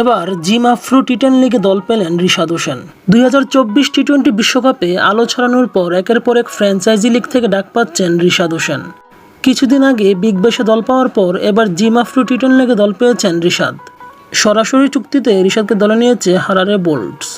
এবার gym Afro T ten লিগে দল পেলেন রিশাদ হোসেন। দুই হাজার চব্বিশ টি টোয়েন্টি বিশ্বকাপে আলো ছড়ানোর পর একের পর এক ফ্র্যাঞ্চাইজি লিগ থেকে ডাক পাচ্ছেন রিশাদ হোসেন। কিছুদিন আগে বিগ ব্যাশে দল পাওয়ার পর এবার জিম আফ্রো টি টেন লিগে দল পেয়েছেন রিশাদ। সরাসরি চুক্তিতে রিশাদকে দলে নিয়েছে হারারে বোল্টস।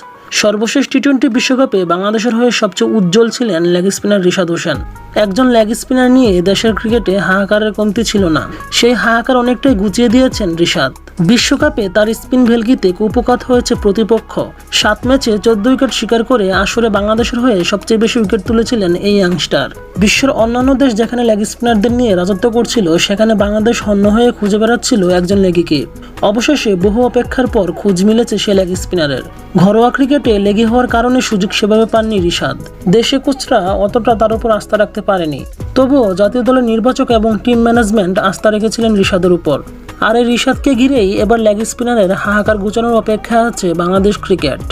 সর্বশেষ টি টোয়েন্টি বিশ্বকাপে বাংলাদেশের হয়ে সবচেয়ে উজ্জ্বল ছিলেন লেগ স্পিনার রিশাদ হোসেন। একজন লেগ স্পিনার নিয়ে দেশের ক্রিকেটে হাহাকারের কমতি ছিল না। সেই হাহাকার অনেকটাই গুছিয়ে দিয়েছেন রিশাদ। বিশ্বকাপে তার স্পিন ভেলকিতে কুপকাত হয়েছে প্রতিপক্ষ। সাত ম্যাচে চোদ্দ উইকেট শিকার করে আসরে বাংলাদেশের হয়ে সবচেয়ে বেশি উইকেট তুলেছিলেন এই ইয়াংস্টার। বিশ্বের অন্যান্য দেশ যেখানে লেগ স্পিনারদের নিয়ে রাজত্ব করছিল, সেখানে বাংলাদেশ হন্য হয়ে খুঁজে বেড়াচ্ছিল একজন লেগিকে। অবশেষে বহু অপেক্ষার পর খোঁজ মিলেছে সে লেগ স্পিনারের। ঘরোয়া ক্রিকেটে লেগে হওয়ার কারণে সুযোগ সেভাবে পাননি রিশাদ। দেশে কোচরা অতটা তার উপর আস্থা রাখতে পারেনি। তবুও জাতীয় দলের নির্বাচক এবং টিম ম্যানেজমেন্ট আস্থা রেখেছিলেন রিশাদের উপর। আর এই রিশাদকে ঘিরেই এবার লেগ স্পিনারের হাহাকার গুচানোর অপেক্ষা আছে বাংলাদেশ ক্রিকেট।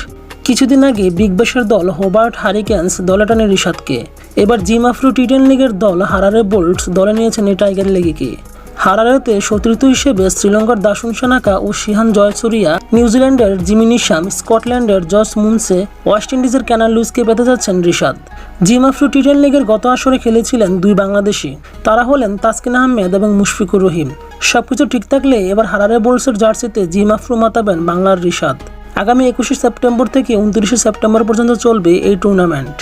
কিছুদিন আগে বিগ ব্যাশের দল হোবার্ট হারিকেন্স দলে টানে রিশাদকে। এবার জিম আফ্রো টি টেন লিগের দল হারারে বোল্টস দলে নিয়েছেন এই টাইগার লেগিকে। হারারেতে সতীর্থ হিসেবে শ্রীলঙ্কার দাসুন সানাকা ও শিহান জয়সুরিয়া, নিউজিল্যান্ডের জিমি নিশাম, স্কটল্যান্ডের জস মুনসে, ওয়েস্ট ইন্ডিজের ক্যানাল লুইসকে পেতে যাচ্ছেন Rishad. Zim Afro T ten লিগের গত আসরে খেলেছিলেন দুই বাংলাদেশি। তারা হলেন তাসকিন আহমেদ এবং মুশফিকুর রহিম। সবকিছু ঠিক থাকলে এবার হারারে বোলসের জার্সিতে জিম আফরু মাতাবেন বাংলার রিশাদ। আগামী একুশে সেপ্টেম্বর থেকে উনত্রিশে সেপ্টেম্বর পর্যন্ত চলবে এই টুর্নামেন্ট।